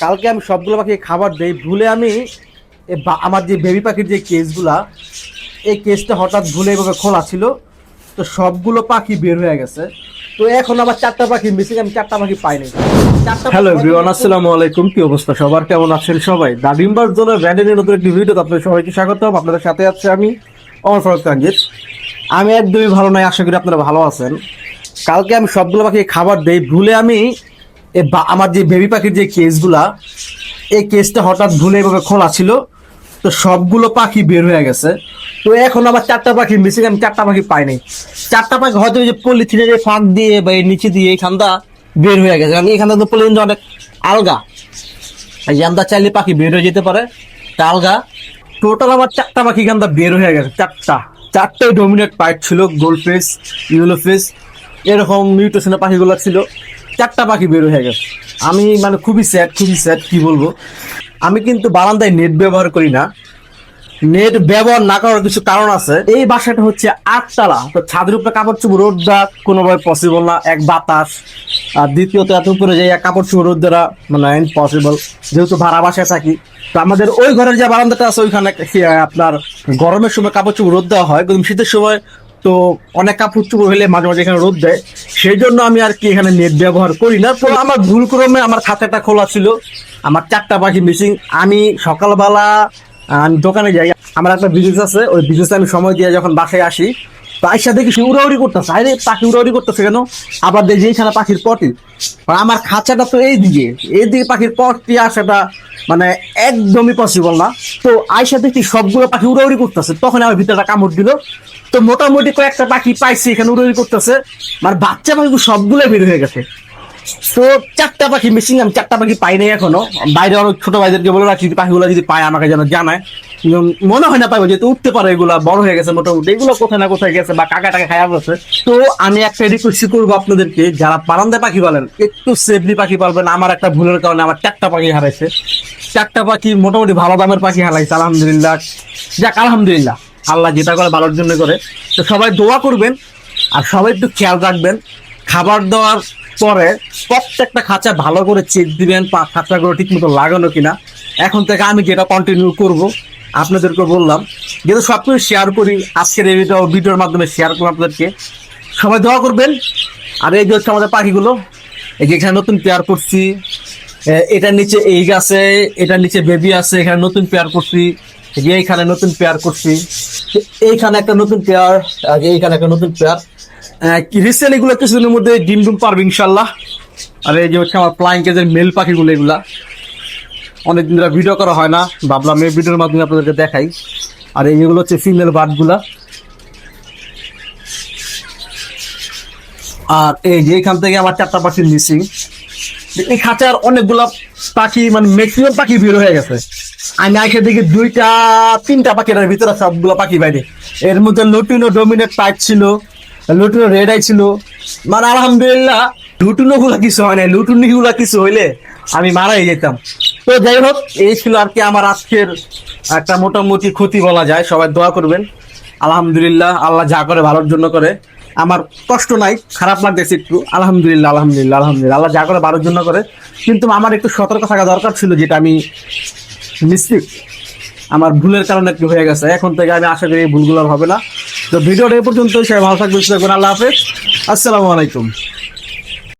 কালকে আমি সবগুলো পাখিকে খাবার দেই। ভুলে আমি এ আমার যে বেবি পাখির যে কেসগুলা এই কেসটা হঠাৎ ভুলে এভাবে খোলা ছিল। তো সবগুলো পাখি বের হয়ে গেছে। তো এখন আবার চারটা পাখি মিসিং আমি চারটা পাখি পাইনি। হ্যালো পাখি- এভরিওয়ান আসসালামু আলাইকুম কি অবস্থা? সবার কেমন আছেন সবাই? দাডিম্বার জন্য ব্র্যান্ডের নতুন একটি ভিডিও আপনাদের সবাইকে স্বাগতম। আপনাদের সাথে আছে আমি অমর ফরক তানজিদ। আমি একদমই ভালো নাই আশা করি আপনারা ভালো আছেন। কালকে আমি সবগুলো পাখি খাবার দেই। ভুলে আমি আমার যে বেবি পাখির যে কেসগুলা এই কেসটা হঠাৎ ভুলে এভাবে খোলা ছিল, তো সবগুলো পাখি বের হয়ে গেছে। তো এখন আবার চারটা পাখি মিসিং আমি চারটা পাখি পাইনি চারটা পাখি হয়তো যে পলিথিনের ফাঁক দিয়ে বা এই নিচে দিয়ে এইখানটা বের হয়ে গেছে। কারণ এখানটা তো পলিথিন অনেক আলগা। এই আমরা চাইলে পাখি বের হয়ে যেতে পারে, তা আলগা। টোটাল আমার চারটা পাখি এখানটা বের হয়ে গেছে, চারটা। চারটাই ডোমিনেট পাইট ছিল গোল্ড ফেস ইউলো ফেস এরকম মিউটেশনের পাখিগুলো ছিল। চারটা পাখি বের হয়ে গেছে। আমি মানে খুবই স্যাড খুবই স্যাড কি বলব? আমি কিন্তু বারান্দায় নেট ব্যবহার করি না। নেট ব্যবহার না করার কিছু কারণ আছে। এই বাসাটা হচ্ছে আটতলা। তো ছাদের উপরে কাপড় চুপড় রোদ দেওয়া কোনোভাবে পসিবল না। এক বাতাস। আর দ্বিতীয়ত, এত উপরে যে কাপড় চুপড়, রোদ দেওয়া মানে ইম্পসিবল যেহেতু ভাড়া বাসায় থাকি, তো আমাদের ওই ঘরের যে বারান্দাটা আছে, ওইখানে আপনার গরমের সময় কাপড় চুপড়, রোদ দেওয়া হয়। কিন্তু শীতের সময় তো অনেক কাপড় চুপড় হলে মাঝে মাঝে এখানে রোদ দেয়। সেই জন্য আমি আর কি এখানে নেট ব্যবহার করি না। তো আমার ভুল ক্রমে আমার খাতাটা খোলা ছিল। আমার চারটা পাখি মিসিং আমি সকালবেলা আমি দোকানে যাই। আমার একটা বিজনেস আছে। ওই বিজনেসে আমি সময় দিয়ে যখন বাসায় আসি আইসা দেখি সে উড়াউড়ি করতেছে। আরে পাখি উড়াউড়ি করতেছে কেন? আবার দেখি এইখানে পাখির পটি। আমার খাঁচাটা তো এই দিকে এই দিকে পাখির পটি আসাটা মানে একদমই পসিবল না। তো আইসা দেখি সবগুলো পাখি উড়াউড়ি করতেছে। তখন আমার ভিতরটা কামড় দিল। তো মোটামুটি কয়েকটা পাখি পাইছি এখানে উড়াউড়ি করতেছে। মানে বাচ্চা পাখি সবগুলো বের হয়ে গেছে। তো চারটা পাখি মিসিং আমি চারটা পাখি পাই নাই এখনও। বাইরে অনেক ছোট ভাইদেরকে বলে যদি পাখিগুলো যদি পায় আমাকে যেন জানায়। মনে হয় না পাইবো, যেহেতু উঠতে পারে এগুলা, বড় হয়ে গেছে মোটামুটি। এগুলো কোথায় না কোথায় গেছে বা কাকা টাকা খায়া গেছে তো, আমি একটা রিকোয়েস্ট করব আপনাদেরকে, যারা পারান্দা পাখি পালেন, একটু সেফলি পাখি পালবেন। আমার একটা ভুলের কারণে আমার চারটা পাখি হারাইছে। চারটা পাখি মোটামুটি ভালো দামের পাখি হারাইছে, আলহামদুলিল্লাহ। যাক, আলহামদুলিল্লাহ। আল্লাহ যেটা করে, ভালোর জন্য করে। তো সবাই দোয়া করবেন, আর সবাই একটু খেয়াল রাখবেন। খাবার দেওয়ার পরে প্রত্যেকটা খাঁচা ভালো করে চেক দিবেন খাঁচাগুলো ঠিক মতো লাগানো কিনা। এখন থেকে আমি যেটা কন্টিনিউ করব, আপনাদেরকে বললাম, যেহেতু সব কিছু শেয়ার করি, আজকের এই ভিডিও ভিডিওর মাধ্যমে শেয়ার করব আপনাদেরকে। সবাই দোয়া করবেন। আর এই যে হচ্ছে আমাদের পাখিগুলো, এই যে এখানে নতুন পেয়ার করছি। এটার নিচে এই গাছে এটার নিচে বেবি আছে, এখানে নতুন পেয়ার করছি। এইখানে নতুন পেয়ার করছি। এইখানে একটা নতুন পেয়ার এইখানে একটা নতুন পেয়ার রিসেন্ট এগুলো কিছুদিনের মধ্যে ডিম ডুম পারবে ইনশাল্লাহ আর এই যে হচ্ছে আমার কেজের মেল পাখিগুলো এগুলা। অনেকদিন ধরে ভিডিও করা হয় না, ভাবলাম এই ভিডিওর মাধ্যমে আপনাদেরকে দেখাই। আর এইগুলো হচ্ছে ফিমেল বার্ডগুলা আর এই যে এখান থেকে আমার চারটা পাখি মিসিং এই খাঁচার অনেকগুলা পাখি মানে ম্যাক্সিমাম পাখি বের হয়ে গেছে। আমি আগে দেখি দুইটা, তিনটা পাখির ভিতরে সবগুলো পাখি বাইরে। এর মধ্যে লুটিনো ডোমিনেট পাইট ছিল। লুটিনো রেড আই ছিল মানে আলহামদুলিল্লাহ লুটুনো গুলা কিছু হয় না লুটুনি গুলা কিছু হইলে আমি মারাই যেতাম। তো যাই হোক, এই ছিল আর কি আমার আজকের একটা মোটামুটি ক্ষতি বলা যায়। সবাই দোয়া করবেন। আলহামদুলিল্লাহ, আল্লাহ যা করে ভালোর জন্য করে। আমার কষ্ট নাই, খারাপ লাগতেছে একটু। আলহামদুলিল্লাহ আলহামদুলিল্লাহ আলহামদুলিল্লাহ, আল্লাহ যা করে ভালোর জন্য করে। কিন্তু আমার একটু সতর্ক থাকা দরকার ছিল, যেটা আমি মিস্টেক আমার ভুলের কারণে কি হয়ে গেছে? এখন থেকে আমি আশা করি ভুলগুলো হবে না। তো ভিডিওটা এই পর্যন্ত সবাই ভালো থাকবেন। আল্লাহ হাফেজ। আসসালামু আলাইকুম।